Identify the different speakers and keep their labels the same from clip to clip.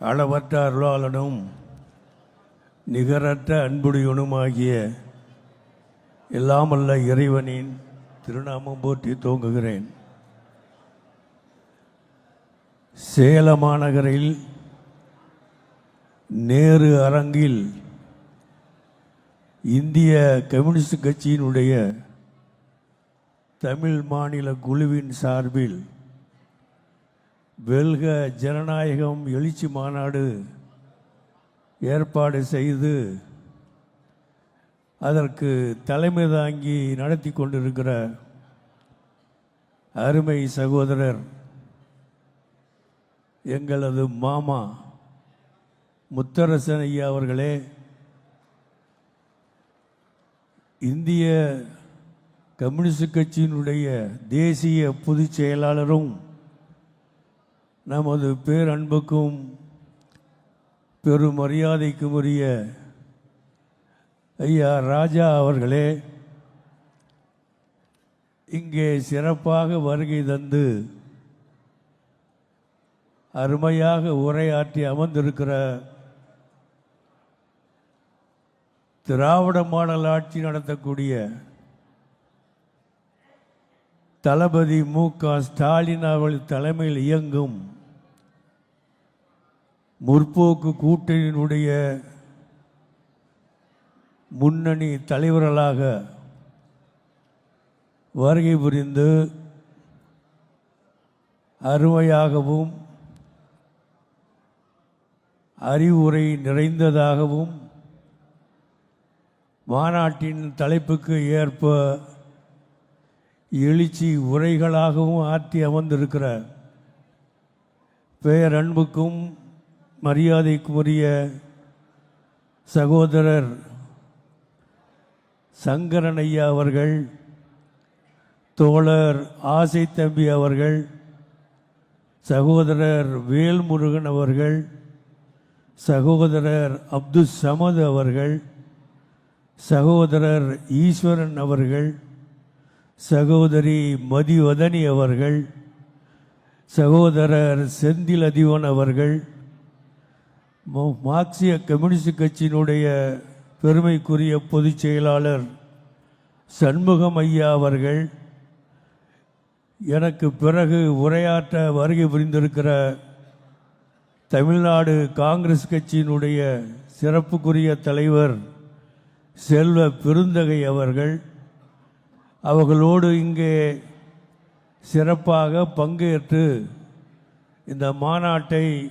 Speaker 1: அளவற்ற அருளாளனும் நிகரற்ற அன்புடையனுமாகிய எல்லாமல்ல இறைவனின் திருநாமம் போற்றி தோங்குகிறேன் சேலம் மாநகரில் நேரு அரங்கில் இந்திய கம்யூனிஸ்ட் கட்சியினுடைய தமிழ் மாநில குழுவின் சார்பில் வெல்க ஜனநாயகம் எழுச்சி மாநாடு ஏற்பாடு செய்து அதற்கு தலைமை தாங்கி நடத்தி கொண்டிருக்கிற அருமை சகோதரர் எங்களது மாமா முத்தரசன் ஐயா அவர்களே இந்திய கம்யூனிஸ்ட் கட்சியினுடைய தேசிய பொதுச் செயலாளரும் நமது பேரன்புக்கும் பெரும் மரியாதைக்கும் உரிய ஐயா ராஜா அவர்களே இங்கே சிறப்பாக வருகை தந்து அருமையாக உரையாற்றி அமர்ந்திருக்கிற திராவிட மாடல் ஆட்சி நடத்தக்கூடிய தளபதி மு க ஸ்டாலின் அவர்கள் தலைமையில் இயங்கும் முற்போக்கு கூட்டணியினுடைய முன்னணி தலைவர்களாக வருகை புரிந்து அருமையாகவும் அறிவுரை நிறைந்ததாகவும் மாநாட்டின் தலைப்புக்கு ஏற்ப எழுச்சி உரைகளாகவும் ஆற்றி அமர்ந்திருக்கிற பேரன்புக்கும் மரியாதைக்குரிய சகோதரர் சங்கரன் ஐயா அவர்கள் தோழர் ஆசை தம்பி அவர்கள் சகோதரர் வேல்முருகன் அவர்கள் சகோதரர் அப்துல் சமது அவர்கள் சகோதரர் ஈஸ்வரன் அவர்கள் சகோதரி மதிவதனி அவர்கள் சகோதரர் செந்தில் அதிவன் அவர்கள் மார்க்சிய கம்யூனிஸ்ட் கட்சியினுடைய பெருமைக்குரிய பொதுச் செயலாளர் சண்முகம் ஐயா அவர்கள் எனக்கு பிறகு உரையாற்ற வருகை புரிந்திருக்கிற தமிழ்நாடு காங்கிரஸ் கட்சியினுடைய சிறப்புக்குரிய தலைவர் செல்வ பெருந்தகை அவர்கள். அவர்களோடு இங்கே சிறப்பாக பங்கேற்று இந்த மாநாட்டை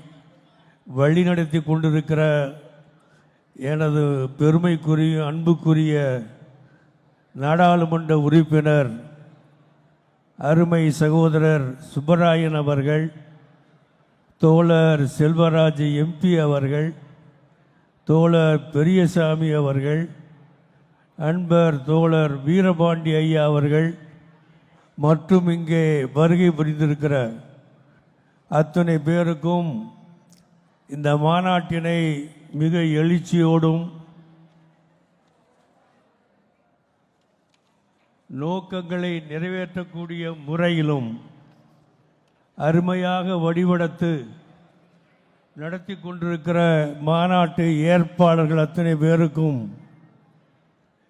Speaker 1: வழிநடத்தி கொண்டிருக்கிற எனது பெருமைக்குரிய அன்புக்குரிய நாடாளுமன்ற உறுப்பினர் அருமை சகோதரர் சுப்பராயன் அவர்கள் தோழர் செல்வராஜ் எம்பி அவர்கள் தோழர் பெரியசாமி அவர்கள் அன்பர் தோழர் வீரபாண்டி ஐயா அவர்கள் மற்றும் இங்கே வருகை புரிந்திருக்கிற அத்தனை பேருக்கும் இந்த மாநாட்டினை மிக எழுச்சியோடும் நோக்கங்களை நிறைவேற்றக்கூடிய முறையிலும் அருமையாக வடிவெடுத்து நடத்தி கொண்டிருக்கிற மாநாட்டு ஏற்பாளர்கள் அத்தனை பேருக்கும்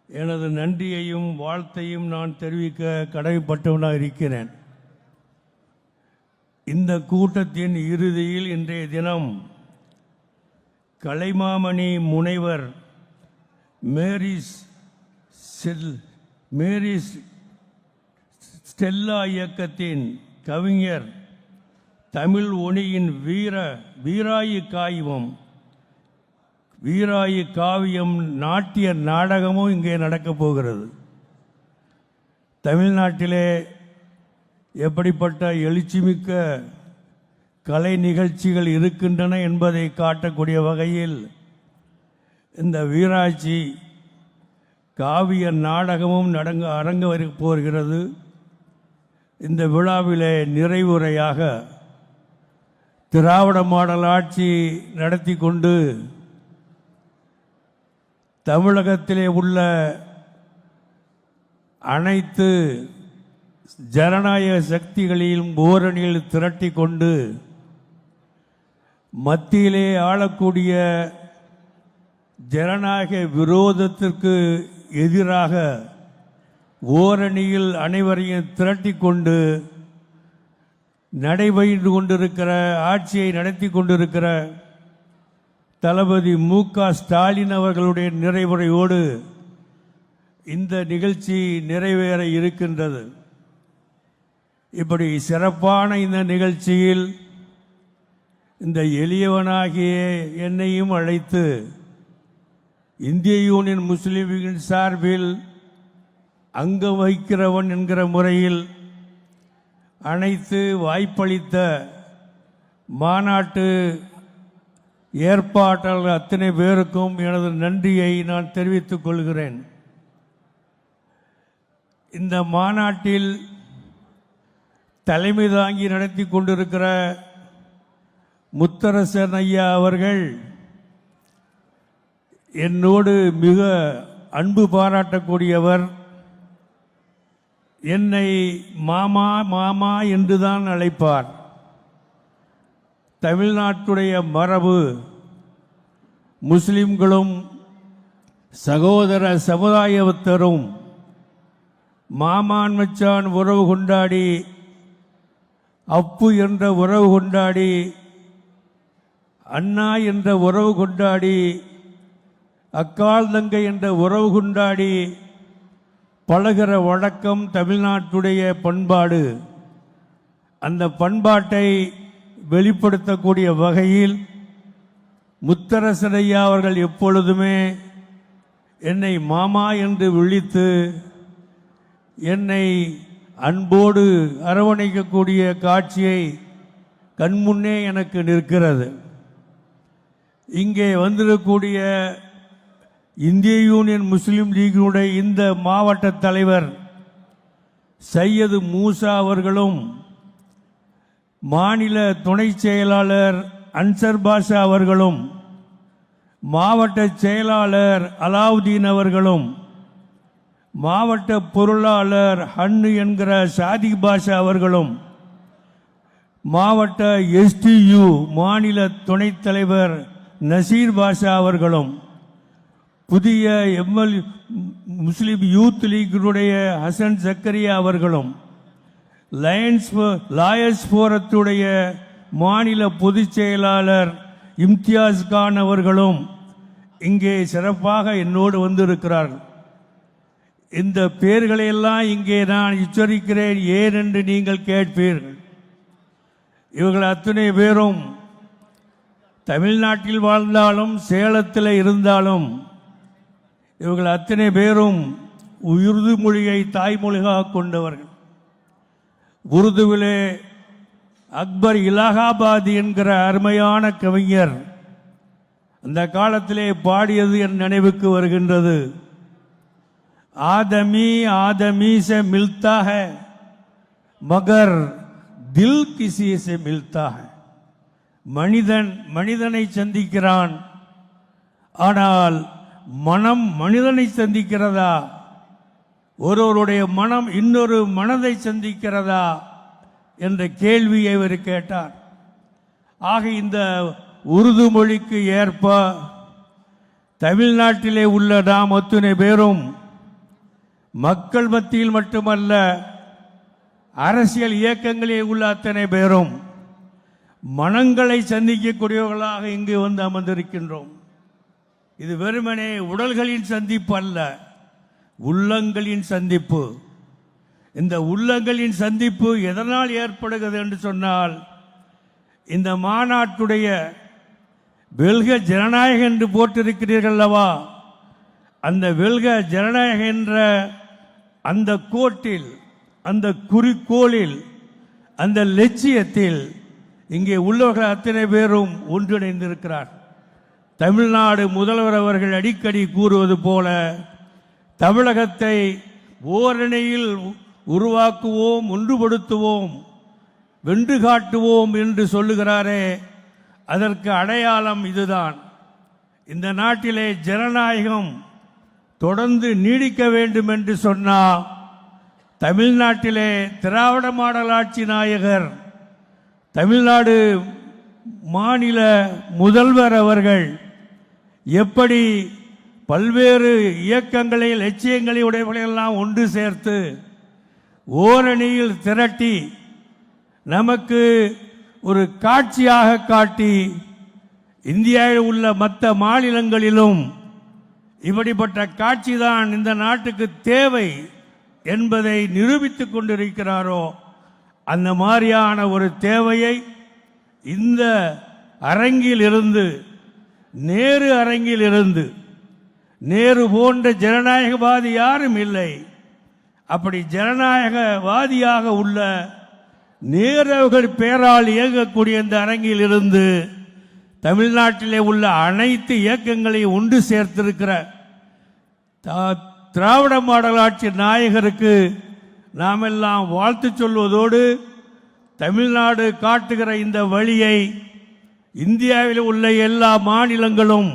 Speaker 1: எனது நன்றியையும் வாழ்த்தையும் நான் தெரிவிக்க கடமைப்பட்டவனாக இருக்கிறேன். இந்த கூட்டத்தின் இறுதியில் இன்றைய தினம் கலைமாமணி முனைவர் மேரிஸ் செல் மேரிஸ் ஸ்டெல்லா இயக்கத்தின் கவிஞர் தமிழ் ஒளியின் வீர வீராயு காய்வம் வீராயு காவியம் நாட்டிய நாடகமும் இங்கே நடக்கப் போகிறது. தமிழ்நாட்டிலே எப்படிப்பட்ட எழுச்சிமிக்க கலை நிகழ்ச்சிகள் இருக்கின்றன என்பதை காட்டக்கூடிய வகையில் இந்த வீராட்சி காவிய நாடகமும் நடங்க அரங்க போகிறது. இந்த விழாவிலே நிறைவுரையாக திராவிட மாடல் ஆட்சி நடத்தி கொண்டு தமிழகத்திலே உள்ள அனைத்து ஜனநாயக சக்திகளையும் ஓரணியில் திரட்டி கொண்டு மத்தியிலே ஆளக்கூடிய ஜனநாயக விரோதத்திற்கு எதிராக ஓரணியில் அனைவரையும் திரட்டி கொண்டு நடைபெற்று கொண்டிருக்கிற ஆட்சியை நடத்தி கொண்டிருக்கிற தளபதி மு க ஸ்டாலின் அவர்களுடைய நிறைவுரையோடு இந்த நிகழ்ச்சி நிறைவேற இருக்கின்றது. இப்படி சிறப்பான இந்த நிகழ்ச்சியில் இந்த எளியவனாகிய என்னையும் அழைத்து இந்திய யூனியன் முஸ்லீம்களின் சார்பில் அங்கம் வகிக்கிறவன் என்கிற முறையில் அனைத்து வாய்ப்பளித்த மாநாட்டு ஏற்பாட்டாளர்கள் அத்தனை பேருக்கும் எனது நன்றியை நான் தெரிவித்துக் கொள்கிறேன். இந்த மாநாட்டில் தலைமை தாங்கி நடத்தி கொண்டிருக்கிற முத்தரசன் ஐயா அவர்கள் என்னோடு மிக அன்பு பாராட்டக்கூடியவர். என்னை மாமா மாமா என்றுதான் அழைப்பார். தமிழ்நாட்டுடைய மரபு முஸ்லிம்களும் சகோதர சமுதாயத்தரும் மாமான் மச்சான் உறவு கொண்டாடி அப்பு என்ற உறவு கொண்டாடி அண்ணா என்ற உறவு கொண்டாடி அக்கால் தங்கை என்ற உறவு கொண்டாடி பழகிற வழக்கம் தமிழ்நாட்டுடைய பண்பாடு. அந்த பண்பாட்டை வெளிப்படுத்தக்கூடிய வகையில் முத்தரசனையா அவர்கள் எப்பொழுதுமே என்னை மாமா என்று விழித்து என்னை அன்போடு அரவணைக்கக்கூடிய காட்சியை கண்முன்னே எனக்கு நிற்கிறது. இங்கே வந்திருக்கக்கூடிய இந்திய யூனியன் முஸ்லீம் லீகினுடைய இந்த மாவட்ட தலைவர் சையது மூசா அவர்களும் மாநில துணை செயலாளர் அன்சர் பாஷா அவர்களும் மாவட்ட செயலாளர் அலாவுதீன் அவர்களும் மாவட்ட பொருளாளர் ஹன்னு என்கிற சாதி பாஷா அவர்களும் மாவட்ட எஸ்டியு மாநில துணைத் தலைவர் நசீர் பாஷா அவர்களும் புதிய எம்எல் முஸ்லீம் யூத் லீக்கினுடைய ஹசன் சக்கரியா அவர்களும் லயன்ஸ் லாயர்ஸ் போரத்துடைய மாநில பொதுச் செயலாளர் இம்தியாஸ் கான் அவர்களும் இங்கே சிறப்பாக என்னோடு வந்திருக்கிறார்கள். இந்த பேர்களையெல்லாம் இங்கே நான் உச்சரிக்கிறேன் ஏன் என்று நீங்கள் கேட்பீர்கள். இவர்கள் அத்தனை பேரும் தமிழ்நாட்டில் வாழ்ந்தாலும் சேலத்தில் இருந்தாலும் இவர்கள் அத்தனை பேரும் உருது மொழியை தாய்மொழியாக கொண்டவர்கள். உருதுவிலே அக்பர் இலாகாபாத் என்கிற அருமையான கவிஞர் அந்த காலத்திலே பாடியது என் நினைவுக்கு வருகின்றது. ஆதமி ஆதமி சே மில்தா மகர் தில் கிசி மில்தாக. மனிதன் மனிதனை சந்திக்கிறான். ஆனால் மனம் மனிதனை சந்திக்கிறதா? ஒருவருடைய மனம் இன்னொரு மனதை சந்திக்கிறதா? என்ற கேள்வியை அவர் கேட்டார். ஆக இந்த உருது மொழிக்கு ஏற்ப தமிழ்நாட்டிலே உள்ள நாம் அத்துணை பேரும் மக்கள் மத்தியில் மட்டுமல்ல அரசியல் இயக்கங்களில் உள்ள அத்தனை பேரும் மனங்களை சந்திக்கக்கூடியவர்களாக இங்கு வந்து அமர்ந்திருக்கின்றோம். இது வெறுமனே உடல்களின் சந்திப்பு அல்ல உள்ளங்களின் சந்திப்பு. இந்த உள்ளங்களின் சந்திப்பு எதனால் ஏற்படுகிறது என்று சொன்னால் இந்த மாநாட்டுடைய வெல்க ஜனநாயகம் என்று போட்டிருக்கிறீர்கள் அல்லவா? அந்த வெல்க ஜனநாயகம் என்ற அந்த கோட்டில் அந்த குறிக்கோளில் அந்த லட்சியத்தில் இங்கே உள்ளவர்கள் அத்தனை பேரும் ஒன்றிணைந்திருக்கிறார். தமிழ்நாடு முதல்வர் அவர்கள் அடிக்கடி கூறுவது போல தமிழகத்தை ஓரணியில் உருவாக்குவோம் ஒன்றுபடுத்துவோம் வென்று காட்டுவோம் என்று சொல்லுகிறாரே அதற்கு அடையாளம் இதுதான். இந்த நாட்டிலே ஜனநாயகம் தொடர்ந்து நீடிக்க வேண்டும் என்று சொன்னால் தமிழ்நாட்டிலே திராவிட மாடல் ஆட்சி நாயகர் தமிழ்நாடு மாநில முதல்வர் அவர்கள் எப்படி பல்வேறு இயக்கங்களை லட்சியங்களை உடையவர்களெல்லாம் ஒன்று சேர்த்து ஓரணியில் திரட்டி நமக்கு ஒரு காட்சியாக காட்டி இந்தியாவில் உள்ள மற்ற மாநிலங்களிலும் இப்படிப்பட்ட காட்சிதான் இந்த நாட்டுக்கு தேவை என்பதை நிரூபித்துக் கொண்டிருக்கிறாரோ அந்த மாதிரியான ஒரு தேவையை இந்த அரங்கில் இருந்து நேரு அரங்கில் இருந்து நேரு போன்ற ஜனநாயகவாதி யாரும் இல்லை. அப்படி ஜனநாயகவாதியாக உள்ள நேரு பேரால் இயங்கக்கூடிய இந்த அரங்கில் இருந்து தமிழ்நாட்டிலே உள்ள அனைத்து இயக்கங்களையும் ஒன்று சேர்த்திருக்கிற தா- திராவிட மாடலாட்சி நாயகருக்கு நாமெல்லாம் வாழ்த்து சொல்வதோடு தமிழ்நாடு காட்டுகிற இந்த வழியை இந்தியாவில் உள்ள எல்லா மாநிலங்களும்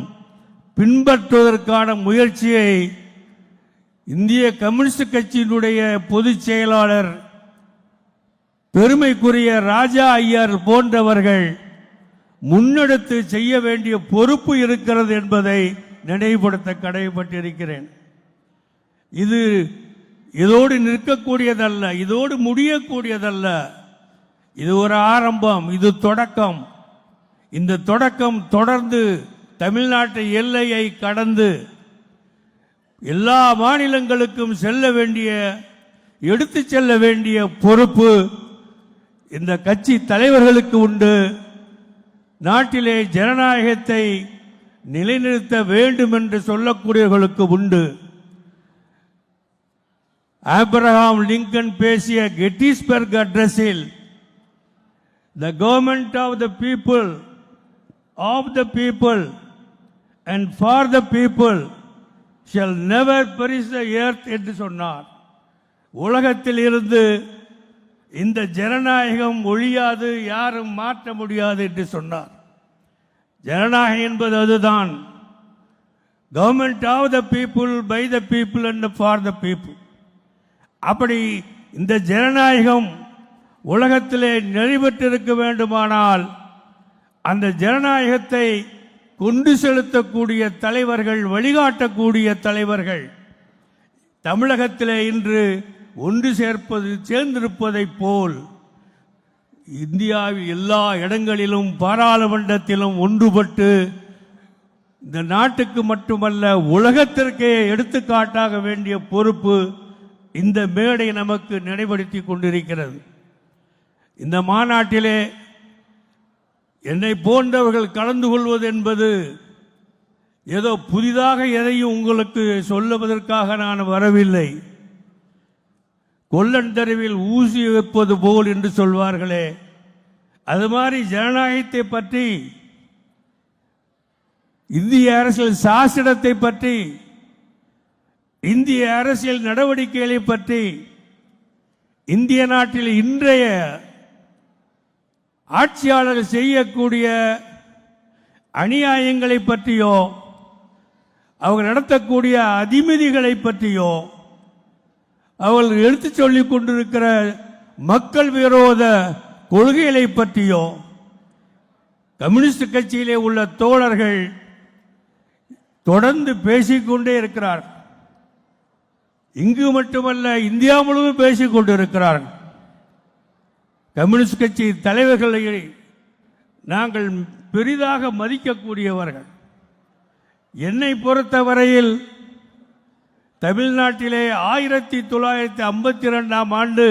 Speaker 1: பின்பற்றுவதற்கான முயற்சியை இந்திய கம்யூனிஸ்ட் கட்சியினுடைய பொதுச் செயலாளர் பெருமைக்குரிய ராஜா ஐயர் போன்றவர்கள் முன்னெடுத்து செய்ய வேண்டிய பொறுப்பு இருக்கிறது என்பதை நினைவுபடுத்த கடமைப்பட்டிருக்கிறேன் இது இதோடு நிற்கக்கூடியதல்ல இதோடு முடியக்கூடியதல்ல. இது ஒரு ஆரம்பம் இது தொடக்கம். இந்த தொடக்கம் தொடர்ந்து தமிழ்நாட்டு எல்லையை கடந்து எல்லா மாநிலங்களுக்கும் செல்ல வேண்டிய எடுத்து செல்ல வேண்டிய பொறுப்பு இந்த கட்சி தலைவர்களுக்கு உண்டு. நாட்டிலே ஜனநாயகத்தை நிலைநிறுத்த வேண்டும் என்று சொல்லக்கூடியவர்களுக்கு உண்டு. ஆப்ரஹாம் லிங்கன் பேசிய கெட்டிஸ்பர்க் அட்ரஸில் the government of the people of the people and for the people shall never perish the earth என்று சொன்னார். உலகத்தில் இருந்து இந்த ஜனநாயகம் ஒழியாது யாரும் மாற்ற முடியாது என்று சொன்னார். ஜனநாயகம் என்பது அதுதான். Government of the people by the people and for the people அப்படி இந்த ஜனநாயகம் உலகத்திலே நிறைவேற்றிருக்க வேண்டுமானால் அந்த ஜனநாயகத்தை கொண்டு செலுத்தக்கூடிய தலைவர்கள் வழிகாட்டக்கூடிய தலைவர்கள் தமிழகத்திலே இன்று ஒன்று சேர்ப்பது சேர்ந்திருப்பதைப் போல் இந்தியாவில் எல்லா இடங்களிலும் பாராளுமன்றத்திலும் ஒன்றுபட்டு இந்த நாட்டுக்கு மட்டுமல்ல உலகத்திற்கே எடுத்துக்காட்டாக வேண்டிய பொறுப்பு இந்த மேடை நமக்கு நினைவுபடுத்தி கொண்டிருக்கிறது. இந்த மாநாட்டிலே என்னை போன்றவர்கள் கலந்து கொள்வது என்பது ஏதோ புதிதாக எதையும் உங்களுக்கு சொல்லுவதற்காக நான் வரவில்லை. கொல்லன் தெருவில் ஊசி வைப்பது போல் என்று சொல்வார்களே. அது மாதிரி ஜனநாயகத்தை பற்றி இந்திய அரசியல் சாசனத்தை பற்றி இந்திய அரசியல் நடவடிக்கைகளை பற்றி இந்திய நாட்டில் இன்றைய ஆட்சியாளர்கள் செய்யக்கூடிய அநியாயங்களை பற்றியோ அவங்க நடத்தக்கூடிய அதிமதிகளை பற்றியோ அவர்கள் எடுத்துச் சொல்லிக் கொண்டிருக்கிற மக்கள் விரோத கொள்கைகளை பற்றியோ கம்யூனிஸ்ட் கட்சியிலே உள்ள தோழர்கள் தொடர்ந்து பேசிக்கொண்டே இருக்கிறார் இங்கு மட்டுமல்ல இந்தியா முழுவதும் பேசிக் கொண்டிருக்கிறார்கள். கம்யூனிஸ்ட் கட்சி தலைவர்களை நாங்கள் பெரிதாக மதிக்கக்கூடியவர்கள். என்னை பொறுத்தவரையில் தமிழ்நாட்டிலே ஆயிரத்தி தொள்ளாயிரத்தி ஐம்பத்தி ரெண்டாம் ஆண்டு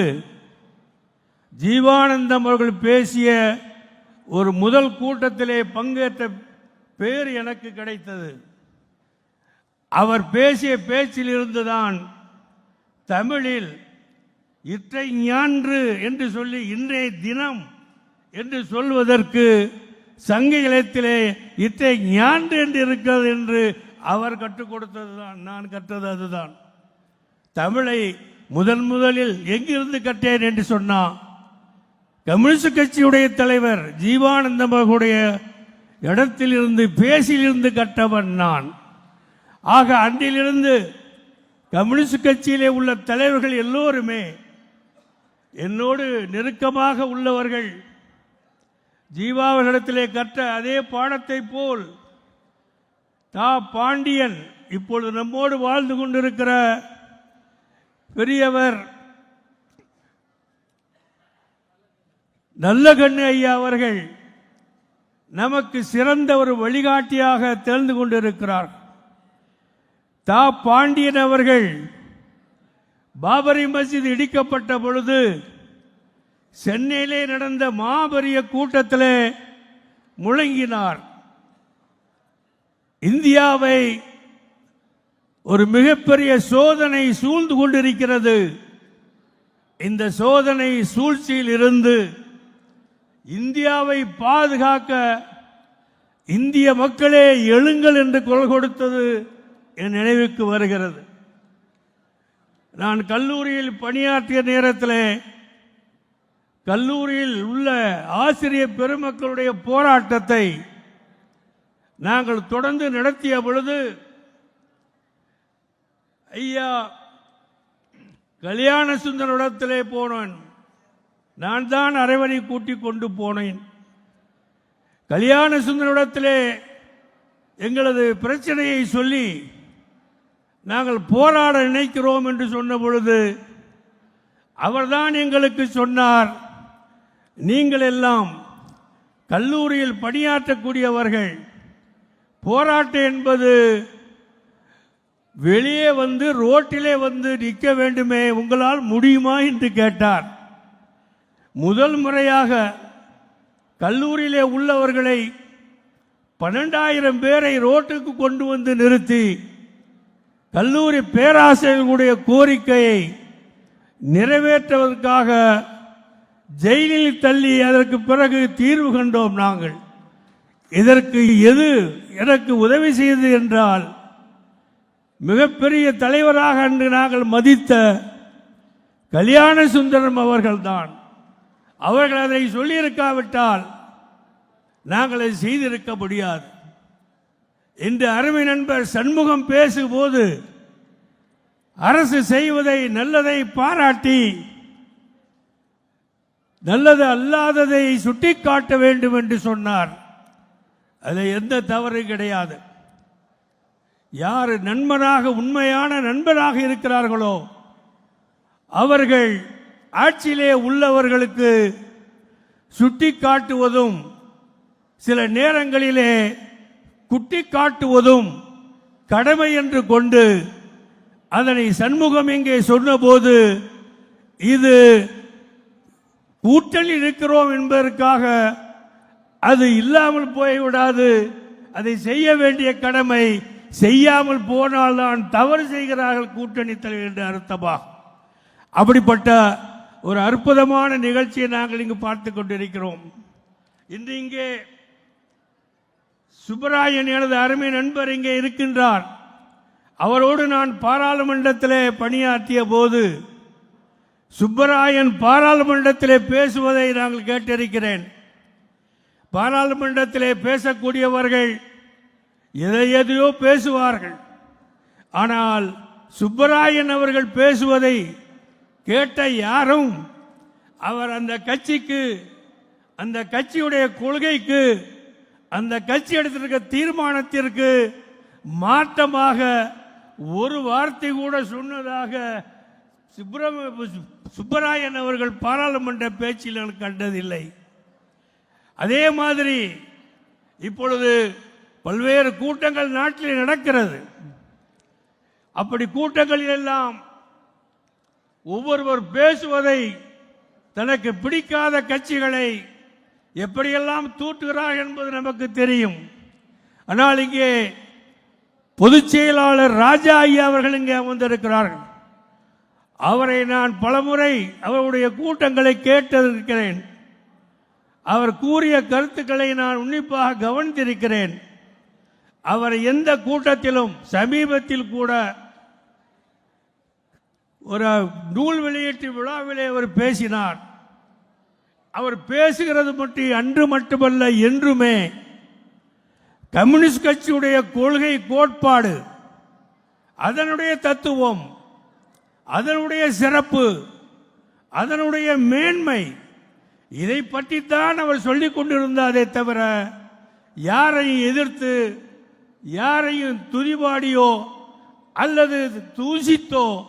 Speaker 1: ஜீவானந்தம் அவர்கள் பேசிய ஒரு முதல் கூட்டத்திலே பங்கேற்ற பேர் எனக்கு கிடைத்தது. அவர் பேசிய பேச்சிலிருந்து தான் தமிழில் இற்றை ஞான்று என்று சொல்லி இன்றைய தினம் என்று சொல்வதற்கு சங்க இலத்திலே இற்றை ஞான்று என்று இருக்கிறது என்று அவர் கற்றுக் கொடுத்ததுதான் நான் கற்றது அதுதான். தமிழை முதன் முதலில் எங்கிருந்து கற்றேன் என்று சொன்னான் கம்யூனிஸ்ட் கட்சியுடைய தலைவர் ஜீவானந்தம் அவர்களுடைய இடத்திலிருந்து பேசியிலிருந்து கற்றவன் நான். ஆக அன்றிலிருந்து கம்யூனிஸ்ட் கட்சியிலே உள்ள தலைவர்கள் எல்லோருமே என்னோடு நெருக்கமாக உள்ளவர்கள். ஜீவாவர்களிடத்திலே கற்ற அதே பாடத்தை போல் தா பாண்டியன் இப்பொழுது நம்மோடு வாழ்ந்து கொண்டிருக்கிற பெரியவர் நல்ல கண்ணு ஐயா அவர்கள் நமக்கு சிறந்த ஒரு வழிகாட்டியாக தெரிந்து கொண்டிருக்கிறார். தா பாண்டியன் அவர்கள் பாபரி மஸ்ஜித் இடிக்கப்பட்ட பொழுது சென்னையிலே நடந்த மாபெரிய கூட்டத்திலே முழங்கினார். இந்தியாவை ஒரு மிகப்பெரிய சோதனை சூழ்ந்து கொண்டிருக்கிறது. இந்த சோதனை சூழ்ச்சியில் இருந்து இந்தியாவை பாதுகாக்க இந்திய மக்களே எழுங்கள் என்று குரல் கொடுத்தது என் நினைவுக்கு வருகிறது. நான் கல்லூரியில் பணியாற்றிய நேரத்தில் கல்லூரியில் உள்ள ஆசிரியர் பெருமக்களுடைய போராட்டத்தை நாங்கள் தொடர்ந்து நடத்திய பொழுது ஐயா கல்யாண சுந்தரிடத்திலே போனேன். நான் தான் அரைவணி கூட்டி கொண்டு போனேன். கல்யாண சுந்தரிடத்திலே எங்களது பிரச்சனையை சொல்லி நாங்கள் போராட நினைக்கிறோம் என்று சொன்ன பொழுது அவர்தான் எங்களுக்கு சொன்னார் நீங்கள் எல்லாம் கல்லூரியில் பணியாற்றக்கூடியவர்கள் போராட்டம் என்பது வெளியே வந்து ரோட்டிலே வந்து நிற்க வேண்டுமே உங்களால் முடியுமா? என்று கேட்டார். முதல் முறையாக கல்லூரியிலே உள்ளவர்களை பன்னெண்டாயிரம் பேரை ரோட்டுக்கு கொண்டு வந்து நிறுத்தி கல்லூரி பேராசிரியர்களுடைய கோரிக்கையை நிறைவேற்றுவதற்காக ஜெயிலில் தள்ளி அதற்கு பிறகு தீர்வு கண்டோம் நாங்கள். இதற்கு எது எனக்கு உதவி செய்தது என்றால் மிகப்பெரிய தலைவராக அன்று நாங்கள் மதித்த கல்யாண சுந்தரம் அவர்கள்தான். அவர்கள் அதை சொல்லியிருக்காவிட்டால் நாங்கள் அதை செய்திருக்க முடியாது. இன்று அருமை நண்பர் சண்முகம் பேசும்போது அரசு செய்வதை நல்லதை பாராட்டி நல்லது அல்லாததை சுட்டிக்காட்ட வேண்டும் என்று சொன்னார். அதில் எந்த தவறு கிடையாது. யார் நண்பனாக உண்மையான நண்பராக இருக்கிறார்களோ அவர்கள் ஆட்சியிலே உள்ளவர்களுக்கு சுட்டி காட்டுவதும் சில நேரங்களிலே குட்டி காட்டுவதும் கடமை என்று கொண்டு அதனை சண்முகம் இங்கே சொன்னபோது இது கூட்டணி இருக்கிறோம் என்பதற்காக அது இல்லாமல் போய்விடாது. அதை செய்ய வேண்டிய கடமை செய்யாமல் போனால்தான் தவறு செய்கிறார்கள் கூட்டணி தலைவர் என்று அர்த்தமா? அப்படிப்பட்ட ஒரு அற்புதமான நிகழ்ச்சியை நாங்கள் இங்கு பார்த்து கொண்டிருக்கிறோம். இன்று இங்கே சுப்பராயன் எனது அருமை நண்பர் இங்கே இருக்கின்றார். அவரோடு நான் பாராளுமன்றத்திலே பணியாற்றிய போது சுப்பராயன் பாராளுமன்றத்திலே பேசுவதை நாங்கள் கேட்டிருக்கிறேன். பாராளுமன்றத்திலே பேசக்கூடியவர்கள் எதை எதையோ பேசுவார்கள். ஆனால் சுப்பராயன் அவர்கள் பேசுவதை கேட்ட யாரும் அவர் அந்த கட்சிக்கு அந்த கட்சியுடைய கொள்கைக்கு அந்த கட்சி எடுத்திருக்க தீர்மானத்திற்கு மாற்றமாக ஒரு வார்த்தை கூட சொன்னதாக சுப்பிரம சுப்பராயன் அவர்கள் பாராளுமன்ற பேச்சில் நான் கண்டதில்லை. அதே மாதிரி இப்பொழுது பல்வேறு கூட்டங்கள் நாட்டில் நடக்கிறது. அப்படி கூட்டங்களில் எல்லாம் ஒவ்வொருவர் பேசுவதை தனக்கு பிடிக்காத கட்சிகளை எப்படியெல்லாம் தூட்டுகிறார் என்பது நமக்கு தெரியும். ஆனால் இங்கே பொதுச் செயலாளர் ராஜா ஐயா அவர்கள் இங்கே வந்திருக்கிறார்கள் அவரை நான் பலமுறை அவருடைய கூட்டங்களை கேட்டிருக்கிறேன். அவர் கூறிய கருத்துக்களை நான் உன்னிப்பாக கவனித்திருக்கிறேன். அவர் எந்த கூட்டத்திலும் சமீபத்தில் கூட ஒரு நூல் வெளியீட்டு விழாவிலே அவர் பேசினார். அவர் பேசுகிறது மட்டும் அன்று மட்டுமல்ல என்றுமே கம்யூனிஸ்ட் கட்சியுடைய கொள்கை கோட்பாடு அதனுடைய தத்துவம் அதனுடைய சிறப்பு அதனுடைய மேன்மை இதை பற்றித்தான் அவர் சொல்லிக் கொண்டிருந்தாரே தவிர யாரையும் எதிர்த்து யாரையும் துதிபாடியோ அல்லது தூசித்தோ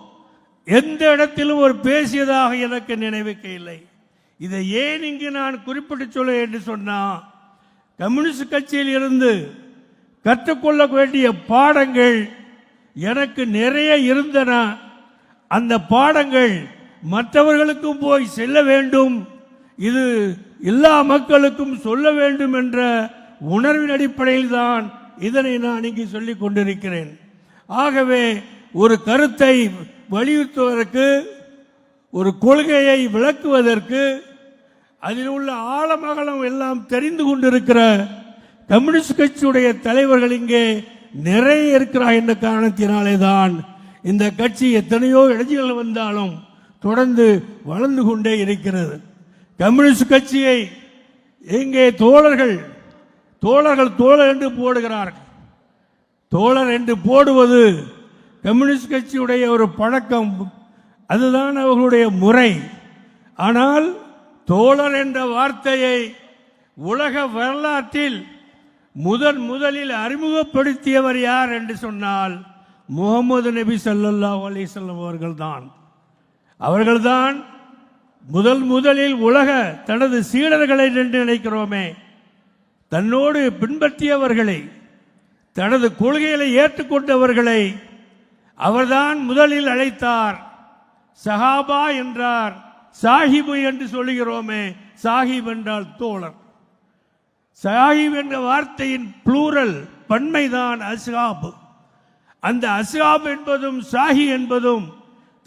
Speaker 1: எந்த இடத்திலும் ஒரு பேசியதாக எனக்கு நினைவுக்கு இல்லை. இதை ஏன் இங்கு நான் குறிப்பிட்டு சொல்ல என்று சொன்னால் கம்யூனிஸ்ட் கட்சியில் இருந்து கற்றுக்கொள்ள வேண்டிய பாடங்கள் எனக்கு நிறைய இருந்தன. அந்த பாடங்கள் மற்றவர்களுக்கும் போய் செல்ல வேண்டும். இது எல்லா மக்களுக்கும் சொல்ல வேண்டும் என்ற உணர்வின் அடிப்படையில் தான் இதனை நான் இங்கு சொல்லிக் கொண்டிருக்கிறேன். ஆகவே ஒரு கருத்தை வலியுறுத்துவதற்கு ஒரு கொள்கையை விளக்குவதற்கு அதில் உள்ள ஆழமகலம் எல்லாம் தெரிந்து கொண்டிருக்கிற கம்யூனிஸ்ட் கட்சியுடைய தலைவர்கள் இங்கே நிறைய இருக்கிறார் என்ற காரணத்தினாலே தான் இந்த கட்சி எத்தனையோ இடைஞ்சல்கள் வந்தாலும் தொடர்ந்து வளர்ந்து கொண்டே இருக்கிறது. கம்யூனிஸ்ட் கட்சியை இங்கே தோழர்கள் தோழர்கள் தோழர் என்று போடுகிறார்கள். தோழர் என்று போடுவது கம்யூனிஸ்ட் கட்சியுடைய ஒரு பழக்கம் அதுதான் அவர்களுடைய முறை. ஆனால் தோழர் என்ற வார்த்தையை உலக வரலாற்றில் முதன் முதலில் அறிமுகப்படுத்தியவர் யார் என்று சொன்னால் முகமது நபி ஸல்லல்லாஹு அலிசல்லம் அவர்கள்தான். அவர்கள்தான் முதல் முதலில் உலக தனது சீடர்களை என்று நினைக்கிறோமே தன்னோடு பின்பற்றியவர்களை தனது கொள்கைகளை ஏற்றுக்கொண்டவர்களை அவர்தான் முதலில் அழைத்தார். சஹாபா என்றார். சாஹிபு என்று சொல்லுகிறோமே சாஹிப் என்றால் தோழர். சாஹிப் என்ற வார்த்தையின் ப்ளூரல் பன்மைதான் அஸ்ஹாப். அந்த அஸ்ஹாப் என்பதும் சாஹி என்பதும்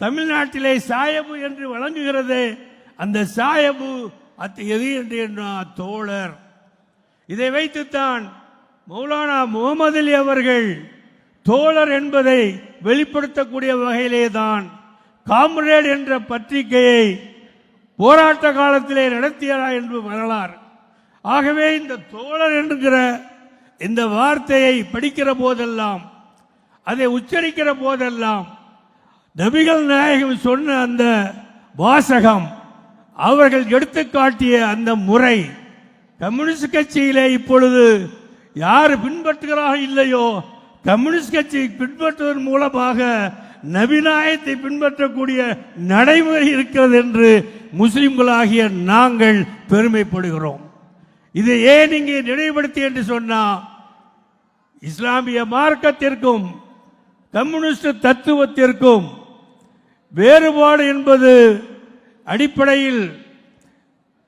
Speaker 1: தமிழ்நாட்டிலே சாயபு என்று வழங்குகிறது அந்த சாயபு அத் எது என்று தோழர். இதை வைத்துத்தான் மௌலானா முகமது அலி அவர்கள் தோழர் என்பதை வெளிப்படுத்தக்கூடிய வகையிலே தான் காம்ரேட் என்ற பத்திரிகையை போராட்ட காலத்திலே நடத்தியதா என்று வரலாறு. ஆகவே இந்த தோழர் என்கிற இந்த வார்த்தையை படிக்கிற போதெல்லாம் அதை உச்சரிக்கிற போதெல்லாம் நபிகள் நாயகம் சொன்ன அந்த வாசகம் அவர்கள் எடுத்துக்காட்டிய அந்த முறை கம்யூனிஸ்ட் கட்சியிலே இப்பொழுது யார் பின்பற்றுகிறார்கள் இல்லையோ கம்யூனிஸ்ட் கட்சி பின்பற்றுவதன் மூலமாக நபிநாயத்தை பின்பற்றக்கூடிய நடைமுறை இருக்கிறது என்று முஸ்லிம்களாகிய நாங்கள் பெருமைப்படுகிறோம். இதை ஏன் இங்கே நினைவுபடுத்தி என்று சொன்னால் இஸ்லாமிய மார்க்கத்திற்கும் கம்யூனிஸ்ட் தத்துவத்திற்கும் வேறுபாடு என்பது அடிப்படையில்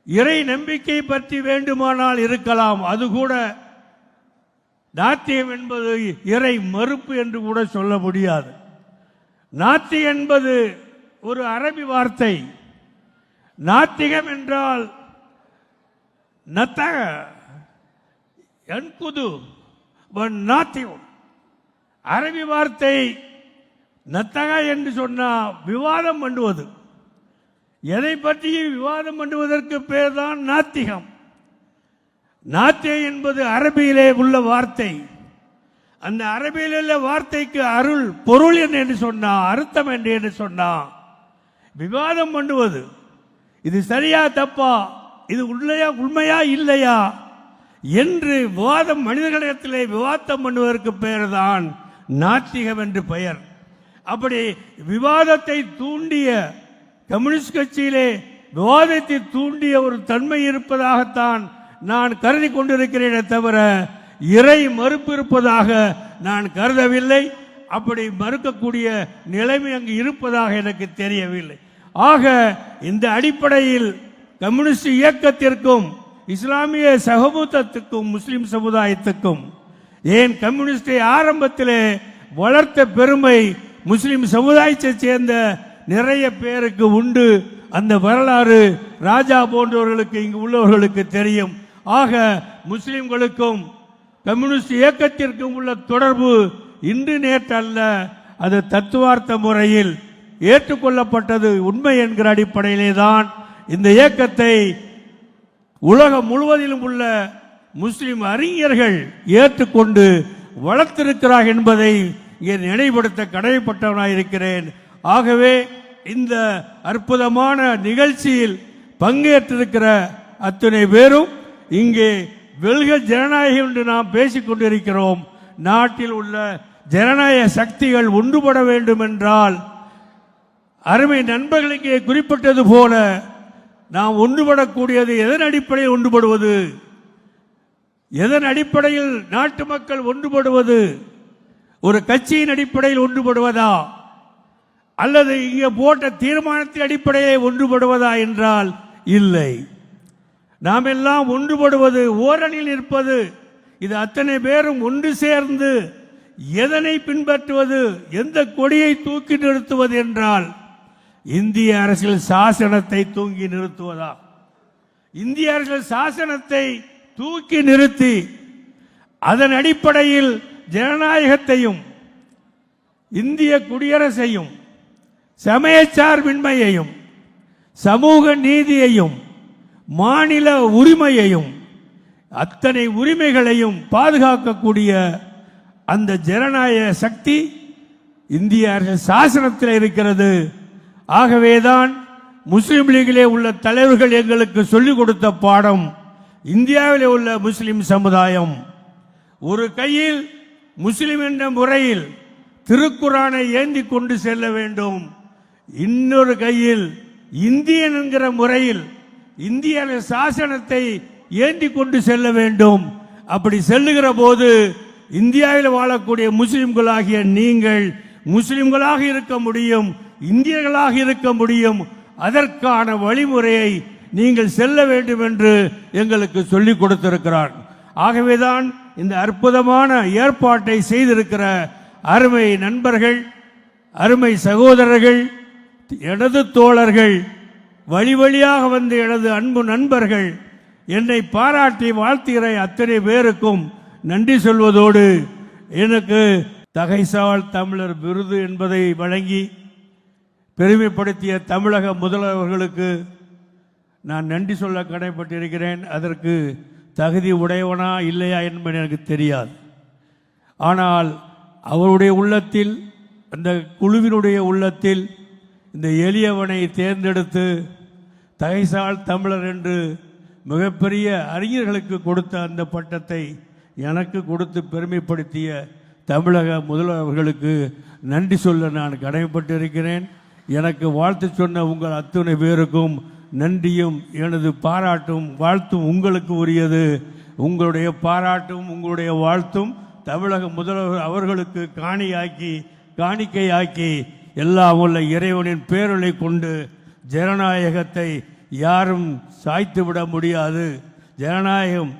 Speaker 1: இறை நம்பிக்கை பற்றி வேண்டுமானால் இருக்கலாம். அது கூட நாத்தியம் என்பது இறை மறுப்பு என்று கூட சொல்ல முடியாது. நாத்தி என்பது ஒரு அரபி வார்த்தை. நாத்திகம் என்றால் நத்தக என்குது நாத்தியம் அரபி வார்த்தை நத்தக என்று சொன்னால் விவாதம் பண்ணுவது. எதை பற்றியும் விவாதம் பண்ணுவதற்கு பேர் தான் நாத்திகம். நாத்தியம் என்பது அரபியிலே உள்ள வார்த்தை. அந்த அரபியில் உள்ள வார்த்தைக்கு அருள் பொருள் என்ன என்று சொன்னா அர்த்தம் என்று என்று சொன்னா விவாதம் பண்ணுவது. இது சரியா தப்பா? இது உண்மையா உண்மையா இல்லையா? என்று விவாதம் மனிதர்களிடத்திலே விவாதம் பண்ணுவதற்கு பெயர் தான் நாத்திகம் என்று பெயர். அப்படி விவாதத்தை தூண்டிய கம்யூனிஸ்ட் கட்சியிலே விவாதத்தை தூண்டிய ஒரு தன்மை இருப்பதாகத்தான் நான் கருதி கொண்டிருக்கிறேனே தவிர இறை மறுப்பு இருப்பதாக நான் கருதவில்லை. அப்படி மறுக்கக்கூடிய நிலைமை அங்கு இருப்பதாக எனக்கு தெரியவில்லை. ஆக இந்த அடிப்படையில் கம்யூனிஸ்ட் இயக்கத்திற்கும் இஸ்லாமிய சகோதரத்துக்கும் முஸ்லிம் சமுதாயத்துக்கும் ஏன் கம்யூனிஸ்டை ஆரம்பத்திலே வளர்த்த பெருமை முஸ்லிம் சமுதாயத்தை சேர்ந்த நிறைய பேருக்கு உண்டு. அந்த வரலாறு ராஜா போன்றவர்களுக்கு இங்கு உள்ளவர்களுக்கு தெரியும். ஆக முஸ்லிம்களுக்கும் கம்யூனிஸ்ட் இயக்கத்திற்கும் உள்ள தொடர்பு இன்று நேற்று அல்ல அது தத்துவார்த்த முறையில் ஏற்றுக்கொள்ளப்பட்டது. உண்மை என்கிற அடிப்படையிலே தான் இந்த இயக்கத்தை உலகம் முழுவதிலும் உள்ள முஸ்லிம் அறிஞர்கள் ஏற்றுக்கொண்டு வளர்த்திருக்கிறார் என்பதை இங்கே நினைவுபடுத்த கடமைப்பட்டவனாக இருக்கிறேன். ஆகவே இந்த அற்புதமான நிகழ்ச்சியில் பங்கேற்றிருக்கிற அத்தனை பேரும் இங்கே வெல்க ஜனநாயகம் என்று நாம் பேசிக் கொண்டிருக்கிறோம். நாட்டில் உள்ள ஜனநாயக சக்திகள் ஒன்றுபட வேண்டும் என்றால் அருமை நண்பர்களுக்கே குறிப்பிட்டது போல நாம் ஒன்றுபடக்கூடியது எதன் அடிப்படையில் ஒன்றுபடுவது? எதன் அடிப்படையில் நாட்டு மக்கள் ஒன்றுபடுவது? ஒரு கட்சியின் அடிப்படையில் ஒன்றுபடுவதா? அல்லது இங்கே போட்ட தீர்மானத்தின் அடிப்படையை ஒன்றுபடுவதா என்றால் இல்லை. நாம் எல்லாம் ஒன்றுபடுவது ஓரணியில் இருப்பது இது அத்தனை பேரும் ஒன்று சேர்ந்து எதனை பின்பற்றுவது எந்த கொடியை தூக்கி நிறுத்துவது என்றால் இந்திய அரசியல் சாசனத்தை தூங்கி நிறுத்துவதா? இந்திய அரசியல் சாசனத்தை தூக்கி நிறுத்தி அதன் அடிப்படையில் ஜனநாயகத்தையும் இந்திய குடியரசையும் சமயச்சார்பின்மையையும் சமூக நீதியையும் மாநில உரிமையையும் அத்தனை உரிமைகளையும் பாதுகாக்கக்கூடிய அந்த ஜனநாயக சக்தி இந்திய அரசு சாசனத்தில் இருக்கிறது. ஆகவேதான் முஸ்லீம் லீகிலே உள்ள தலைவர்கள் எங்களுக்கு சொல்லிக் கொடுத்த பாடம் இந்தியாவிலே உள்ள முஸ்லிம் சமுதாயம். ஒரு கையில் முஸ்லிம் என்ற முறையில் திருக்குறானை ஏந்தி கொண்டு செல்ல வேண்டும். இன்னொரு கையில் இந்தியன் என்கிற முறையில் இந்தியாவின் சாசனத்தை ஏந்தி கொண்டு செல்ல வேண்டும். அப்படி செல்லுகிற போது இந்தியாவில் வாழக்கூடிய முஸ்லிம்களாகிய நீங்கள் முஸ்லிம்களாக இருக்க முடியும் இந்தியர்களாக இருக்க முடியும். அதற்கான வழிமுறையை நீங்கள் செல்ல வேண்டும் என்று எங்களுக்கு சொல்லிக் கொடுத்திருக்கிறார். ஆகவேதான் இந்த அற்புதமான ஏற்பாட்டை செய்திருக்கிற அருமை நண்பர்கள் அருமை சகோதரர்கள் எனது தோழர்கள் வழி வழியாக வந்த எனது அன்பு நண்பர்கள் என்னை பாராட்டி வாழ்த்துகிற அத்தனை பேருக்கும் நன்றி சொல்வதோடு எனக்கு தகைசால் தமிழர் விருது என்பதை வழங்கி பெருமைப்படுத்திய தமிழக முதல்வர்களுக்கு நான் நன்றி சொல்ல கடைப்பட்டிருக்கிறேன். அதற்கு தகுதி உடையவனா இல்லையா என்பது எனக்கு தெரியாது. ஆனால் அவருடைய உள்ளத்தில் அந்த குழுவினுடைய உள்ளத்தில் இந்த எளியவனை தேர்ந்தெடுத்து தகைசால் தமிழர் என்று மிகப்பெரிய அறிஞர்களுக்கு கொடுத்த அந்த பட்டத்தை எனக்கு கொடுத்து பெருமைப்படுத்திய தமிழக முதல்வர்களுக்கு நன்றி சொல்ல நான் கடமைப்பட்டிருக்கிறேன். எனக்கு வாழ்த்து சொன்ன உங்கள் அத்துணை பேருக்கும் நன்றியும் எனது பாராட்டும் வாழ்த்தும் உங்களுக்கு உரியது. உங்களுடைய பாராட்டும் உங்களுடைய வாழ்த்தும் தமிழக முதல்வர் அவர்களுக்கு காணியாக்கி காணிக்கையாக்கி எல்லாம் உள்ள இறைவனின் பேரலை கொண்டு ஜனநாயகத்தை யாரும் சாய்த்து விட முடியாது. ஜனநாயகம்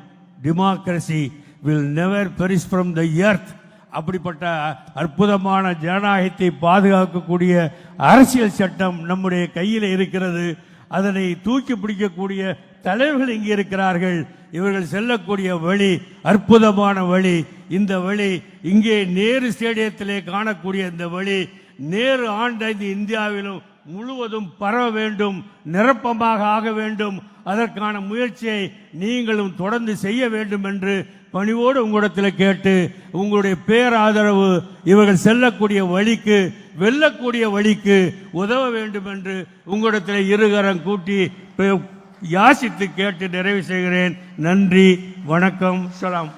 Speaker 1: democracy will never perish from the earth அப்படிப்பட்ட அற்புதமான ஜனநாயகத்தை பாதுகாக்கக்கூடிய அரசியல் சட்டம் நம்முடைய கையில் இருக்கிறது. அதனை தூக்கி பிடிக்கக்கூடிய தலைவர்கள் இங்கே இருக்கிறார்கள். இவர்கள் செல்லக்கூடிய வழி அற்புதமான வழி இந்த வழி இங்கே நேரு ஸ்டேடியத்திலே காணக்கூடிய இந்த வழி நேரு ஆண்ட இந்த இந்தியாவிலும் முழுவதும் பரவ வேண்டும் நிரப்பமாக ஆக வேண்டும். அதற்கான முயற்சியை நீங்களும் தொடர்ந்து செய்ய வேண்டும் என்று பணிவோடு உங்களிடத்தில் கேட்டு உங்களுடைய பேராதரவு இவர்கள் செல்லக்கூடிய வழிக்கு வெல்லக்கூடிய வழிக்கு உதவ வேண்டும் என்று உங்களிடத்தில் இருகரம் கூட்டி யாசித்து கேட்டு நிறைவு செய்கிறேன். நன்றி வணக்கம் சலாம்.